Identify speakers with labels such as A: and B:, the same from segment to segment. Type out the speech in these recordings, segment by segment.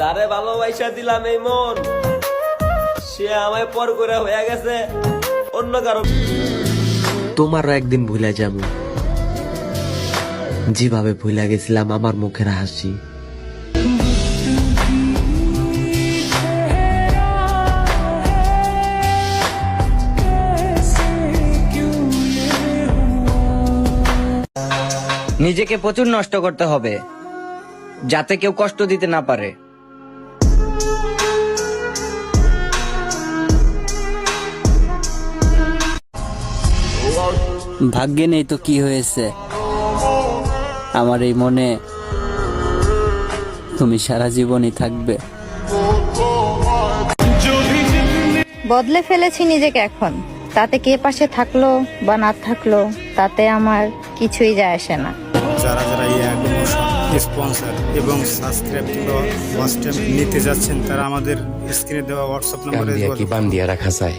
A: যারে ভালোবাসা দিলাম এই মন, সে আমায় পর করে হয়ে গেছে অন্য কারও।
B: তোমারও একদিন ভুলে যাব। যেভাবে ভুলে গেছিলাম আমার মুখের হাসি।
C: নিজেকে প্রচুর নষ্ট করতে হবে, যাতে কেউ কষ্ট দিতে না পারে।
D: ভাগ্যে নেই তো কি হয়েছে? আমার এই মনে তুমি সারা জীবনই থাকবে।
E: বদলে ফেলেছি নিজেকে এখন। তাতে কে পাশে থাকল বা না থাকল তাতে আমার কিছুই যায় আসে না।
F: যারা যারা এই অ্যাকোমোশন এবং সাবস্ক্রাইব কিংবা ওয়াচ টাইম নিতে যাচ্ছেন তারা আমাদের স্ক্রিনে দেওয়া হোয়াটসঅ্যাপ নম্বরে
G: কি বান দিয়া রাখা যায়?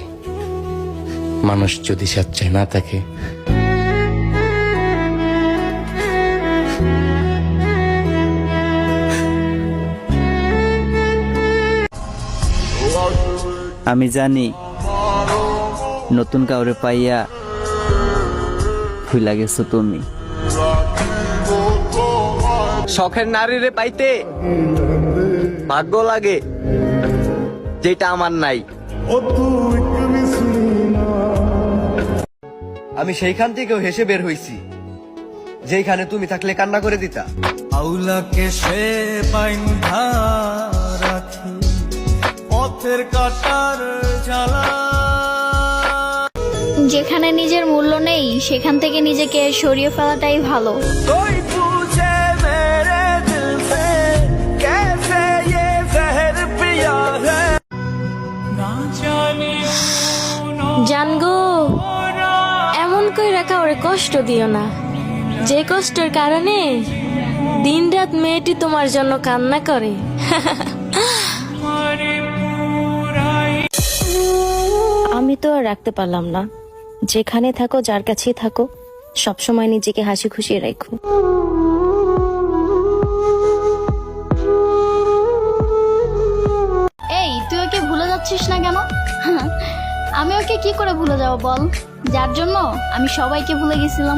G: মানুষ যদি স্বেচ্ছায় না থাকে।
D: আমি জানি নতুন কাউরে পাইয়া ভুলা গেছো তুমি।
C: শখের নারীরে পাইতে ভাগ্য লাগে যেটা আমার নাই।
B: আমি সেইখান থেকেও হেসে বের হইছি। যেখানে তুমি থাকলে কান্না করে দিতা।
H: আউলাকে সে বাইন্ধা রাখি পথের কাটার জ্বালা।
I: যেখানে নিজের মূল্য নেই সেখান থেকে নিজেকে সরিয়ে ফেলাটাই ভালো।
H: कोई
I: মন কই রাখা ওরে কষ্ট দিও না। যে কষ্টের কারণে দিন রাত মেয়েটি তোমার জন্য কান্না করে। আমি তো আর রাখতে পারলাম না। যেখানে থাকো যার কাছেই থাকো সবসময় নিজেকে হাসি খুশি রাখো। এই তুই ওকে ভুলে যাচ্ছিস না কেন? আমি ওকে কি করে ভুলে যাব বল? যার জন্য আমি সবাইকে ভুলে গেছিলাম।